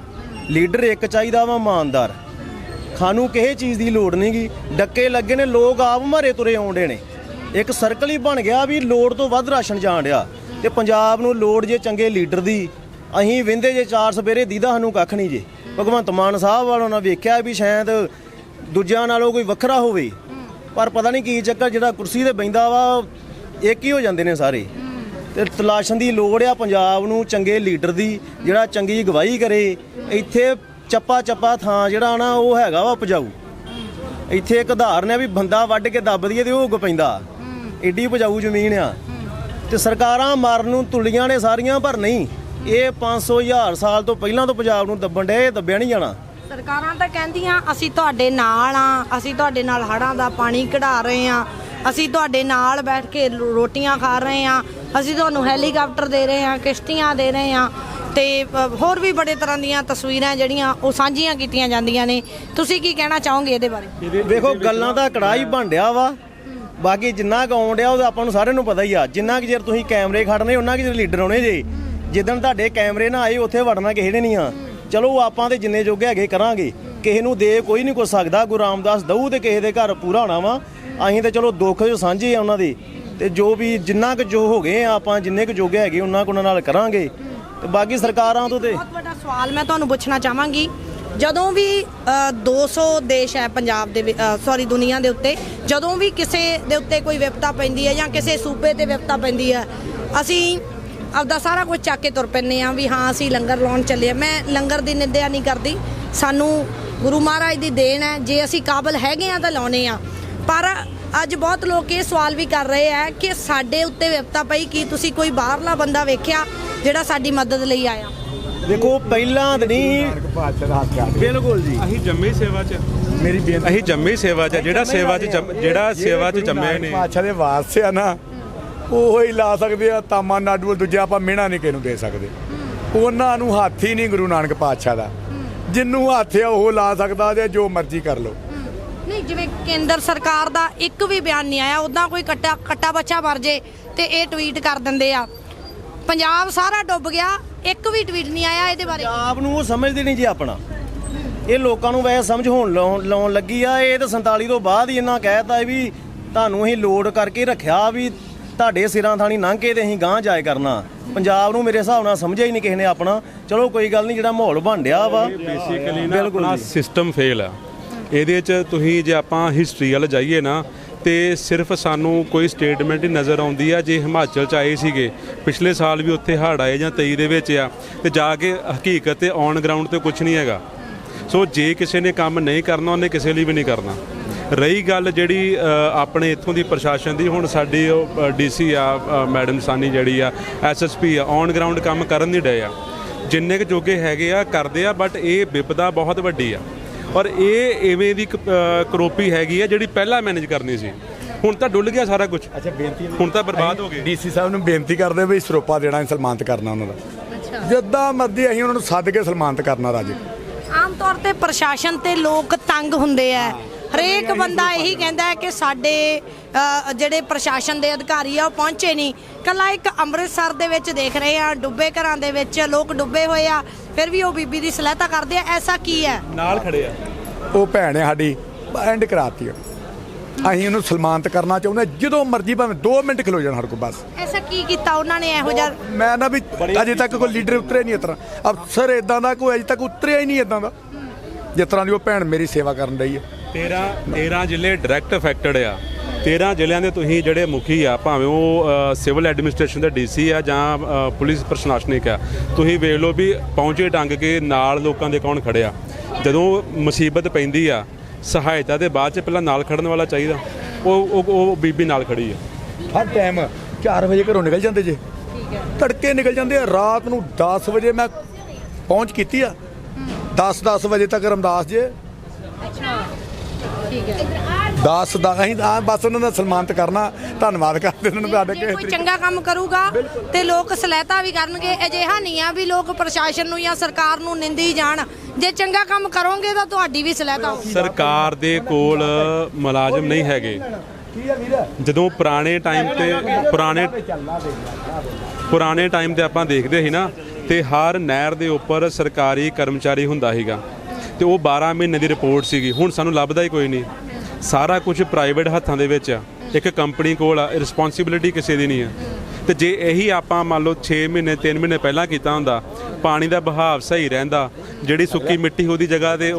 ਲੀਡਰ ਇੱਕ ਚਾਹੀਦਾ ਵਾ ਇਮਾਨਦਾਰ। ਸਾਨੂੰ ਕਿਸੇ ਚੀਜ਼ ਦੀ ਲੋੜ ਨਹੀਂਗੀ ਡੱਕੇ ਲੱਗੇ ਨੇ, ਲੋਕ ਆਪ ਮਾਰੇ ਤੁਰੇ ਆਉਂਦੇ ਨੇ। ਇੱਕ ਸਰਕਲ ਹੀ ਬਣ ਗਿਆ ਵੀ ਲੋੜ ਤੋਂ ਵੱਧ ਰਾਸ਼ਨ ਜਾਣ ਡਿਆ। ਤੇ ਪੰਜਾਬ ਨੂੰ ਲੋੜ ਜੇ ਚੰਗੇ ਲੀਡਰ ਦੀ, ਅਸੀਂ ਵਿੰਦੇ ਜੇ ਚਾਰ ਸਵੇਰੇ ਦੀਦਾ ਸਾਨੂੰ ਕੱਖ ਨਹੀਂ ਜੇ। ਭਗਵੰਤ ਮਾਨ ਸਾਹਿਬ ਵਾਲੋਂ ਨਾ ਵੇਖਿਆ ਵੀ ਸ਼ਾਇਦ ਦੂਜਿਆਂ ਨਾਲੋਂ ਕੋਈ ਵੱਖਰਾ ਹੋਵੇ। ਪਰ ਪਤਾ ਨਹੀਂ ਕੀ ਚੱਕਰ, ਜਿਹੜਾ ਕੁਰਸੀ ਤੇ ਬੈਂਦਾ ਵਾ, ਇੱਕ ਹੀ ਹੋ ਜਾਂਦੇ ਨੇ ਸਾਰੇ। ਤੇ ਤਲਾਸ਼ਣ ਦੀ ਲੋੜ ਆ ਪੰਜਾਬ ਨੂੰ ਚੰਗੇ ਲੀਡਰ ਦੀ, ਜਿਹੜਾ ਚੰਗੀ ਗਵਾਹੀ ਕਰੇ। ਇੱਥੇ ਚੱਪਾ ਚੱਪਾ ਥਾਂ ਜਿਹੜਾ ਨਾ ਉਹ ਹੈਗਾ ਵਾ ਉਪਜਾਊ। ਇੱਥੇ ਇੱਕ ਉਦਾਹਰਨ ਹੈ ਵੀ ਬੰਦਾ ਵੱਢ ਕੇ ਦੱਬ ਦਈਏ ਤੇ ਉਹ ਉੱਗ ਪੈਂਦਾ। ਏਡੀ ਉਪਜਾਊ ਜ਼ਮੀਨ ਆ। ਤੇ ਸਰਕਾਰਾਂ ਮਾਰਨ ਨੂੰ ਤੁਲੀਆਂ ਨੇ ਸਾਰੀਆਂ ਪਰ ਨਹੀਂ। ਇਹ 500 ਹਜ਼ਾਰ ਸਾਲ ਤੋਂ ਪਹਿਲਾਂ ਤੋਂ ਪੰਜਾਬ ਨੂੰ ਦੱਬਣ ਡੇ ਦੱਬਿਆ ਨਹੀਂ ਜਾਣਾ। ਸਰਕਾਰਾਂ ਤਾਂ ਕਹਿੰਦੀਆਂ, ਅਸੀਂ ਤੁਹਾਡੇ ਨਾਲ ਆ, ਅਸੀਂ ਤੁਹਾਡੇ ਨਾਲ ਹੜਾਂ ਦਾ ਪਾਣੀ ਕਢਾ ਰਹੇ ਆ, ਅਸੀਂ ਤੁਹਾਡੇ ਨਾਲ ਬੈਠ ਕੇ ਰੋਟੀਆਂ ਖਾ ਰਹੇ ਆ, ਅਸੀਂ ਤੁਹਾਨੂੰ ਹੈਲੀਕਾਪਟਰ ਦੇ ਰਹੇ ਆ, ਕਿਸ਼ਤੀਆਂ ਦੇ ਰਹੇ ਆ। ਤੇ ਹੋਰ ਵੀ ਬੜੇ ਤਰ੍ਹਾਂ ਦੀਆਂ ਤਸਵੀਰਾਂ ਜਿਹੜੀਆਂ ਉਹ ਸਾਂਝੀਆਂ ਕੀਤੀਆਂ ਜਾਂਦੀਆਂ ਨੇ। ਤੁਸੀਂ ਕੀ ਕਹਿਣਾ ਚਾਹੋਗੇ ਇਹਦੇ ਬਾਰੇ? ਵੇਖੋ ਗੱਲਾਂ ਦਾ ਕੜਾਈ ਡਿਆ ਵਾ। ਬਾਕੀ ਜਿੰਨਾ ਕੁ ਆਉਣ ਡਿਆ ਉਹ ਆਪਾਂ ਨੂੰ ਸਾਰਿਆਂ ਨੂੰ ਪਤਾ ਹੀ ਆ। ਜਿੰਨਾ ਕਿ ਚਿਰ ਤੁਸੀਂ ਕੈਮਰੇ ਖੜਨੇ ਉਹਨਾਂ ਕਿ ਚਿਰ ਲੀਡਰ ਆਉਣੇ ਜੇ। ਜਿੱਦਣ ਤੁਹਾਡੇ ਕੈਮਰੇ ਨਾ ਆਏ ਉੱਥੇ ਵੜਨਾ ਕਿਸੇ ਨੇ ਨਹੀਂ ਆ। ਚਲੋ ਆਪਾਂ ਤੇ ਜਿੰਨੇ ਜੋਗੇ ਹੈਗੇ ਕਰਾਂਗੇ। ਕਿਸੇ ਨੂੰ ਦੇ ਕੋਈ ਨਹੀਂ ਕੁਛ ਸਕਦਾ। ਗੁਰੂ ਰਾਮਦਾਸ ਦਊ ਤੇ ਕਿਸੇ ਦੇ ਘਰ ਪੂਰਾ ਹੋਣਾ ਵਾ। ਅਸੀਂ ਤੇ ਚਲੋ ਦੁੱਖ ਜੋ ਸਾਂਝੇ ਆ ਉਹਨਾਂ ਦੇ। ਤੇ ਜੋ ਵੀ ਜਿੰਨਾ ਕੁ ਜੋ ਹੋ ਗਏ ਆ ਆਪਾਂ ਜਿੰਨੇ ਕੁ ਜੋਗੇ ਹੈਗੇ ਉਹਨਾਂ ਕੁ ਉਹਨਾਂ ਨਾਲ ਕਰਾਂਗੇ। ਤੇ ਬਾਕੀ ਸਰਕਾਰਾਂ ਤੋਂ ਤੇ ਬਹੁਤ ਵੱਡਾ ਸਵਾਲ ਮੈਂ ਤੁਹਾਨੂੰ ਪੁੱਛਣਾ ਚਾਹਾਂਗੀ। ਜਦੋਂ ਵੀ ਅ, 200 ਦੇਸ਼ ਹੈ ਪੰਜਾਬ ਦੇ ਸੌਰੀ ਦੁਨੀਆ ਦੇ ਉੱਤੇ ਜਦੋਂ ਵੀ ਕਿਸੇ ਦੇ ਉੱਤੇ ਕੋਈ ਵਿਪਤਾ ਪੈਂਦੀ ਹੈ ਜਾਂ ਕਿਸੇ ਸੂਬੇ ਤੇ ਵਿਪਤਾ ਪੈਂਦੀ ਹੈ ਅਸੀਂ ਆਪਦਾ ਸਾਰਾ ਕੁਝ ਚੱਕ ਕੇ ਤੁਰ ਪੈਂਦੇ ਆ ਵੀ ਹਾਂ ਅਸੀਂ ਲੰਗਰ ਲਾਉਣ ਚੱਲੇ ਆ ਮੈਂ ਲੰਗਰ ਦੀ ਨਿੰਦਿਆ ਨਹੀਂ ਕਰਦੀ। ਸਾਨੂੰ ਗੁਰੂ ਮਹਾਰਾਜ ਦੀ ਦੇਣ ਹੈ। ਜੇ ਅਸੀਂ ਕਾਬਲ ਹੈਗੇ ਆ ਤਾਂ ਲਾਉਨੇ ਆ ਪਰ ਅੱਜ ਬਹੁਤ ਲੋਕ ਇਹ ਸਵਾਲ ਵੀ ਕਰ ਰਹੇ ਆ ਕਿ ਸਾਡੇ ਉੱਤੇ ਵਿਪਤਾ ਪਈ ਕੀ ਤੁਸੀਂ ਕੋਈ ਬਾਹਰਲਾ ਬੰਦਾ ਵੇਖਿਆ ਜਿਹੜਾ ਸਾਡੀ ਮਦਦ ਲਈ ਆਇਆ? ਦੇਖੋ ਪਹਿਲਾਂ ਤਾਂ ਨਹੀਂ ਬਿਲਕੁਲ ਜੀ। ਅਸੀਂ ਜੰਮੇ ਸੇਵਾ 'ਚ। ਮੇਰੀ ਬੇਨਤੀ ਅਸੀਂ ਜੰਮੇ ਸੇਵਾ 'ਚ ਜਿਹੜਾ ਸੇਵਾ 'ਚ ਜੰਮ- ਜਿਹੜਾ ਸੇਵਾ 'ਚ ਜੰਮੇ ਨੇ ਪਾਛਾ ਦੇ ਵਾਰਸ ਆ ਨਾ ਉਹੋ ਹੀ ਲਾ ਸਕਦੇ ਆ ਤਾਮਾ ਨਾਡੂ ਦੂਜਾ ਆਪਾਂ ਮਿਹਣਾ ਨਹੀਂ ਕਿਸੇ ਨੂੰ ਦੇ ਸਕਦੇ। ਉਹਨਾਂ ਨੂੰ ਹੱਥ ਹੀ ਨਹੀਂ ਗੁਰੂ ਨਾਨਕ ਪਾਤਸ਼ਾਹ ਦਾ। ਜਿੰਨੂੰ ਹੱਥ ਆ ਉਹ ਲਾ ਸਕਦਾ ਤੇ ਜੋ ਮਰਜ਼ੀ ਕਰ ਲਓ। ਨਹੀਂ ਜਿਵੇਂ ਕੇਂਦਰ ਸਰਕਾਰ ਦਾ ਇੱਕ ਵੀ ਬਿਆਨ ਨਹੀਂ ਆਇਆ ਉਦਾਂ ਕੋਈ ਕੱਟਾ ਕੱਟਾ ਬੱਚਾ ਮਰ ਜੇ ਤੇ ਇਹ ਟਵੀਟ ਕਰ ਦਿੰਦੇ ਆ। ਪੰਜਾਬ ਸਾਰਾ ਡੁੱਬ ਗਿਆ ਇੱਕ ਵੀ ਟਵੀਟ ਨਹੀਂ ਆਇਆ ਇਹਦੇ ਬਾਰੇ। ਆਪ ਨੂੰ ਉਹ ਸਮਝਦੇ ਨਹੀਂ ਜੀ ਆਪਣਾ। ਇਹ ਲੋਕਾਂ ਨੂੰ ਵੈਸੇ ਸਮਝ ਹੋਣ ਲਾਉਣ ਲੱਗੀ ਆ ਇਹ ਤਾਂ 47 ਤੋਂ ਬਾਅਦ ਹੀ ਇਹਨਾਂ ਕਹਿਤਾ ਵੀ ਤੁਹਾਨੂੰ ਅਸੀਂ ਲੋਡ ਕਰਕੇ ਰੱਖਿਆ ਵੀ ਤੁਹਾਡੇ ਸਿਰਾਂ ਥਾਣੀ ਲੰਘ ਕੇ ਤੇ ਅਸੀਂ ਗਾਂਹ ਜਾਏ ਕਰਨਾ। ਪੰਜਾਬ ਨੂੰ ਮੇਰੇ ਹਿਸਾਬ ਨਾਲ ਸਮਝਿਆ ਹੀ ਨਹੀਂ ਕਿਸੇ ਨੇ ਆਪਣਾ। ਚਲੋ ਕੋਈ ਗੱਲ ਨਹੀਂ ਜਿਹੜਾ ਮਾਹੌਲ ਬਣ ਡਿਆ ਵਾ ਬੇਸਿਕਲੀ ਨਾ। ਸਿਸਟਮ ਫੇਲ ਆ। ਇਹਦੇ 'ਚ ਤੁਸੀਂ ਜੇ ਆਪਾਂ ਹਿਸਟਰੀ ਵੱਲ ਜਾਈਏ ਨਾ, ਤੇ ਸਿਰਫ ਸਾਨੂੰ ਕੋਈ ਸਟੇਟਮੈਂਟ ਹੀ ਨਜ਼ਰ ਆਉਂਦੀ ਆ, ਜੇ ਹਿਮਾਚਲ ਚ ਆਏ ਸੀਗੇ, ਪਿਛਲੇ ਸਾਲ ਵੀ ਉੱਥੇ ਹੜ੍ਹ ਆਏ ਜਾਂ 23 ਦੇ ਵਿੱਚ ਆ, ਤੇ ਜਾ ਕੇ ਹਕੀਕਤ ਤੇ ਔਨ ਗਰਾਊਂਡ ਤੇ ਕੁਝ ਨਹੀਂ ਹੈਗਾ। ਸੋ ਜੇ ਕਿਸੇ ਨੇ ਕੰਮ ਨਹੀਂ ਕਰਨਾ, ਉਹਨੇ ਕਿਸੇ ਲਈ ਵੀ ਨਹੀਂ ਕਰਨਾ। ਰਹੀ ਗੱਲ ਜਿਹੜੀ ਆਪਣੇ ਇੱਥੋਂ ਦੀ ਪ੍ਰਸ਼ਾਸਨ ਦੀ, ਹੁਣ ਸਾਡੀ ਉਹ ਡੀਸੀ ਆ ਮੈਡਮ ਸਾਨੀ ਜਿਹੜੀ ਆ ਐਸਐਸਪੀ ਆ ਔਨ ਗਰਾਊਂਡ ਕੰਮ ਕਰਨ ਦੀ ਡਏ ਆ। ਜਿੰਨੇ ਕੁ ਜੋਗੇ ਹੈਗੇ ਆ, ਕਰਦੇ ਆ ਬਟ ਇਹ ਵਿਪਦਾ ਬਹੁਤ ਵੱਡੀ ਆ। ਔਰ ਇਹ ਐਵੇਂ ਦੀ ਕਰੋਪੀ ਹੈਗੀ ਆ ਜਿਹੜੀ ਪਹਿਲਾਂ ਮੈਨੇਜ ਕਰਨੀ ਸੀ। ਹੁਣ ਤਾਂ ਡੁੱਲ ਗਿਆ ਸਾਰਾ ਕੁਝ ਅੱਛਾ ਬੇਨਤੀ ਹੁਣ ਤਾਂ ਬਰਬਾਦ ਹੋ ਗਏ ਡੀਸੀ ਸਾਹਿਬ ਨੂੰ ਬੇਨਤੀ ਕਰਦੇ ਵੀ ਸਰੋਪਾ ਦੇਣਾ ਹੈ, ਸਨਮਾਨਿਤ ਕਰਨਾ ਉਹਨਾਂ ਦਾ। ਜਿੱਦਾਂ ਮਰਜ਼ੀ ਅਸੀਂ ਉਹਨਾਂ ਨੂੰ ਸੱਦ ਕੇ ਸਨਮਾਨਿਤ ਕਰਨਾ ਰਾਜੇ। ਆਮ ਤੌਰ ਤੇ ਪ੍ਰਸ਼ਾਸਨ ਤੇ ਲੋਕ ਤੰਗ ਹੁੰਦੇ ਆ। ਹਰੇਕ ਬੰਦਾ ਇਹੀ ਕਹਿੰਦਾ ਹੈ ਕਿ ਸਾਡੇ ਜਿਹੜੇ ਪ੍ਰਸ਼ਾਸਨ ਦੇ ਅਧਿਕਾਰੀ ਆ ਉਹ ਪਹੁੰਚੇ ਨਹੀਂ। ਕੱਲਾ ਇੱਕ ਅੰਮ੍ਰਿਤਸਰ ਦੇ ਵਿੱਚ ਦੇਖ ਰਹੇ ਆ ਡੁੱਬੇ ਘਰਾਂ ਦੇ ਵਿੱਚ ਲੋਕ ਡੁੱਬੇ ਹੋਏ ਆ। ਫਿਰ ਵੀ ਉਹ ਬੀਬੀ ਦੀ ਸਲਾਹਤਾ ਕਰਦੇ ਆ ਐਸਾ ਕੀ ਹੈ? ਨਾਲ ਖੜੇ ਆ। ਉਹ ਭੈਣ ਹੈ ਸਾਡੀ ਐਂਡ ਕਰਾਤੀ ਆ ਅਸੀਂ ਉਹਨੂੰ ਸਨਮਾਨਿਤ ਕਰਨਾ ਚਾਹੁੰਦੇ। ਜਦੋਂ ਮਰਜ਼ੀ ਭਾਵੇਂ 2 ਮਿੰਟ ਖਲੋ ਜਾਣ ਹਰ ਕੋ ਬਸ। ਐਸਾ ਕੀ ਕੀਤਾ ਉਹਨਾਂ ਨੇ ਇਹੋ ਜਿਹਾ? ਮੈਂ ਨਾ ਵੀ ਅਜੇ ਤੱਕ ਕੋਈ ਲੀਡਰ ਉਤਰਿਆ ਨਹੀਂ ਇਸ ਤਰ੍ਹਾਂ। ਅਫਸਰ ਇਦਾਂ ਦਾ ਕੋਈ ਅਜੇ ਤੱਕ ਉਤਰਿਆ ਹੀ ਨਹੀਂ ਇਦਾਂ ਦਾ। ਜਿਸ ਤਰ੍ਹਾਂ ਦੀ ਉਹ ਭੈਣ ਮੇਰੀ ਸੇਵਾ ਕਰਨ ਰਹੀ ਹੈ। 13 13 ਜ਼ਿਲ੍ਹੇ ਡਾਇਰੈਕਟ ਅਫੈਕਟਡ ਆ। 13 ਜ਼ਿਲ੍ਹਿਆਂ ਦੇ ਤੁਸੀਂ ਜਿਹੜੇ ਮੁਖੀ ਆ ਭਾਵੇਂ ਉਹ ਸਿਵਲ ਐਡਮਿਨਿਸਟ੍ਰੇਸ਼ਨ ਦੇ ਡੀਸੀ ਆ ਜਾਂ ਪੁਲਿਸ ਪ੍ਰਸ਼ਾਸਨਿਕ ਆ ਤੁਸੀਂ ਵੇਖ ਲਓ ਵੀ ਪਹੁੰਚੇ ਟੰਗ ਕੇ ਨਾਲ ਲੋਕਾਂ ਦੇ ਕੌਣ ਖੜਿਆ ਜਦੋਂ ਮੁਸੀਬਤ ਪੈਂਦੀ ਆ ਸਹਾਇਤਾ ਦੇ ਬਾਅਦ ਚ ਪਹਿਲਾਂ ਨਾਲ ਖੜਨ ਵਾਲਾ ਚਾਹੀਦਾ। ਉਹ ਉਹ ਉਹ ਬੀਬੀ ਨਾਲ ਖੜੀ ਆ। ਹਰ ਟਾਈਮ 4 ਵਜੇ ਘਰੋਂ ਨਿਕਲ ਜਾਂਦੇ ਜੇ। ਠੀਕ ਹੈ ਤੜਕੇ ਨਿਕਲ ਜਾਂਦੇ ਆ ਰਾਤ ਨੂੰ 10 ਵਜੇ ਮੈਂ ਪਹੁੰਚ ਕੀਤੀ ਆ। 10 10 ਵਜੇ ਤੱਕ ਰਮਦਾਸ ਜੇ। ਅੱਛਾ। ਠੀਕ ਹੈ। 10 ਦਾ ਅਸੀਂ ਤਾਂ ਬਸ ਉਹਨਾਂ ਦਾ ਸਨਮਾਨਿਤ ਕਰਨਾ ਧੰਨਵਾਦ ਕਰਦੇ ਉਹਨਾਂ ਨੂੰ ਤੁਹਾਡੇ ਜੇ ਕੋਈ ਚੰਗਾ ਕੰਮ ਕਰੂਗਾ ਤੇ ਲੋਕ ਸਲਾਹਤਾ ਵੀ ਕਰਨਗੇ ਅਜਿਹਾ ਨਹੀਂ ਆ ਵੀ ਲੋਕ ਪ੍ਰਸ਼ਾਸਨ ਨੂੰ ਜਾਂ ਸਰਕਾਰ ਨੂੰ ਨਿੰਦੀ ਜਾਣ। ਜੇ ਚੰਗਾ ਕੰਮ ਕਰੋਗੇ ਤਾਂ ਤੁਹਾਡੀ ਵੀ ਸਲਾਹਤਾ ਹੋਊਗੀ। ਸਰਕਾਰ ਦੇ ਕੋਲ ਮੁਲਾਜ਼ਮ ਨਹੀਂ ਹੈਗੇ। ਕੀ ਆ ਵੀਰ? ਜਦੋਂ ਪੁਰਾਣੇ ਟਾਈਮ ਤੇ ਪੁਰਾਣੇ ਪੁਰਾਣੇ ਟਾਈਮ ਤੇ ਆਪਾਂ ਦੇਖਦੇ ਸੀ ਨਾ ਤੇ ਹਰ ਨਹਿਰ ਦੇ ਉੱਪਰ ਸਰਕਾਰੀ ਕਰਮਚਾਰੀ ਹੁੰਦਾ ਸੀਗਾ। ਤੇ ਉਹ 12 ਮਹੀਨੇ ਦੀ ਰਿਪੋਰਟ ਸੀਗੀ। ਹੁਣ ਸਾਨੂੰ ਲੱਭਦਾ ਹੀ ਕੋਈ ਨਹੀਂ। ਸਾਰਾ ਕੁਝ ਪ੍ਰਾਈਵੇਟ ਹੱਥਾਂ ਦੇ ਵਿੱਚ ਆ। ਇੱਕ ਕੰਪਨੀ ਕੋਲ ਆ ਰਿਸਪੌਂਸਿਬਿਲਿਟੀ ਕਿਸੇ ਦੀ ਨਹੀਂ ਆ। ਤੇ ਜੇ ਇਹੀ ਆਪਾਂ ਮੰਨ ਲਓ 6 ਮਹੀਨੇ 3 ਮਹੀਨੇ ਪਹਿਲਾਂ ਕੀਤਾ ਹੁੰਦਾ ਪਾਣੀ ਦਾ ਬਹਾਵ ਸਹੀ ਰਹਿੰਦਾ ਜਿਹੜੀ ਸੁੱਕੀ ਮਿੱਟੀ ਉਹਦੀ ਜਗ੍ਹਾ ਤੇ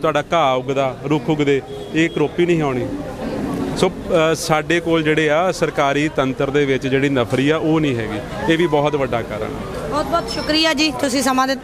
ਤੁਹਾਡਾ ਘਾਹ ਉੱਗਦਾ ਰੁੱਖ ਉੱਗਦੇ ਇਹ ਕਰੋਪੀ ਨਹੀਂ ਆਉਣੀ ਸੋ ਸਾਡੇ ਕੋਲ ਜਿਹੜੇ ਆ ਸਰਕਾਰੀ ਤੰਤਰ ਦੇ ਵਿੱਚ ਜਿਹੜੀ ਨਫਰੀ ਆ ਉਹ ਨਹੀਂ ਹੈਗੀ। ਇਹ ਵੀ ਬਹੁਤ ਵੱਡਾ ਕਾਰਨ ਬਹੁਤ ਬਹੁਤ ਸ਼ੁਕਰੀਆ ਜੀ ਤੁਸੀਂ ਸਮਾਂ ਦਿੱਤਾ।